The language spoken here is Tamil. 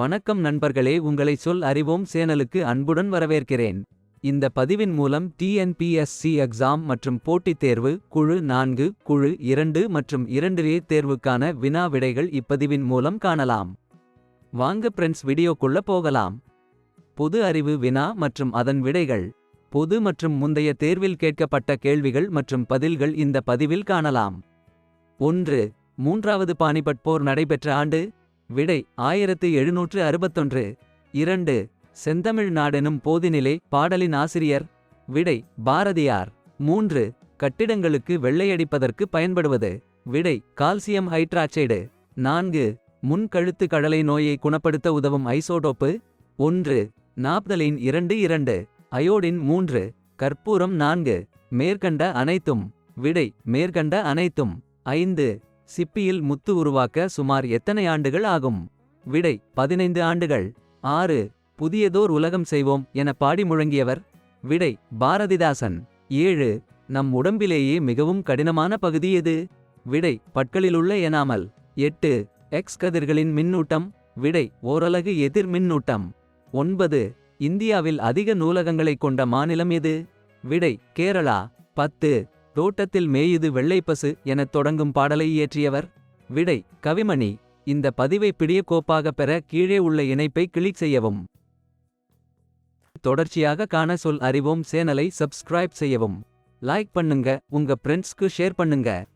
வணக்கம் நண்பர்களே உங்களை சொல் அறிவோம் சேனலுக்கு அன்புடன் வரவேற்கிறேன். இந்த பதிவின் மூலம் டிஎன்பிஎஸ்சி எக்ஸாம் மற்றும் போட்டித் தேர்வு குழு நான்கு குழு இரண்டு மற்றும் இரண்டிலே தேர்வுக்கான வினா விடைகள் இப்பதிவின் மூலம் காணலாம். வாங்க ஃப்ரெண்ட்ஸ் வீடியோக்குள்ள போகலாம். பொது அறிவு வினா மற்றும் அதன் விடைகள். பொது மற்றும் முந்தைய தேர்வில் கேட்கப்பட்ட கேள்விகள் மற்றும் பதில்கள் இந்த பதிவில் காணலாம். ஒன்று மூன்றாவது பானிபட் போர் நடைபெற்ற ஆண்டு விடை ஆயிரத்து எழுநூற்று அறுபத்தொன்று. இரண்டு செந்தமிழ் நாடெனும் போதினிலே பாடலின் ஆசிரியர். விடை பாரதியார். மூன்று கட்டிடங்களுக்கு வெள்ளையடிப்பதற்கு பயன்படுவது. விடை கால்சியம் ஹைட்ராக்சைடு. நான்கு முன்கழுத்து கடலை நோயை குணப்படுத்த உதவும் ஐசோடோப்பு. ஒன்று நாப்தலின் இரண்டு இரண்டு. அயோடின் மூன்று கற்பூரம் நான்கு. மேற்கண்ட அனைத்தும். விடை மேற்கண்ட அனைத்தும். ஐந்து சிப்பியில் முத்து உருவாக்க சுமார் எத்தனை ஆண்டுகள் ஆகும்? விடை பதினைந்து ஆண்டுகள். ஆறு புதியதோர் உலகம் செய்வோம் என பாடி முழங்கியவர். விடை பாரதிதாசன். ஏழு நம் உடம்பிலேயே மிகவும் கடினமான பகுதி எது? விடை பட்களிலுள்ள எனாமல். எட்டு எக்ஸ் கதிர்களின் மின்னூட்டம். விடை ஓரலகு எதிர் மின்னூட்டம். ஒன்பது இந்தியாவில் அதிக நூலகங்களைக் கொண்ட மாநிலம் எது? விடை கேரளா. பத்து தோட்டத்தில் மேயுது வெள்ளைப்பசு எனத் தொடங்கும் பாடலை இயற்றியவர் விடை கவிமணி. இந்த பதிவை பிடியக்கோப்பாக பெற கீழே உள்ள இணைப்பை கிளிக் செய்யவும். தொடர்ச்சியாக காண சொல் அறிவோம் சேனலை சப்ஸ்கிரைப் செய்யவும். லைக் பண்ணுங்க உங்க ஃப்ரெண்ட்ஸ்க்கு ஷேர் பண்ணுங்க.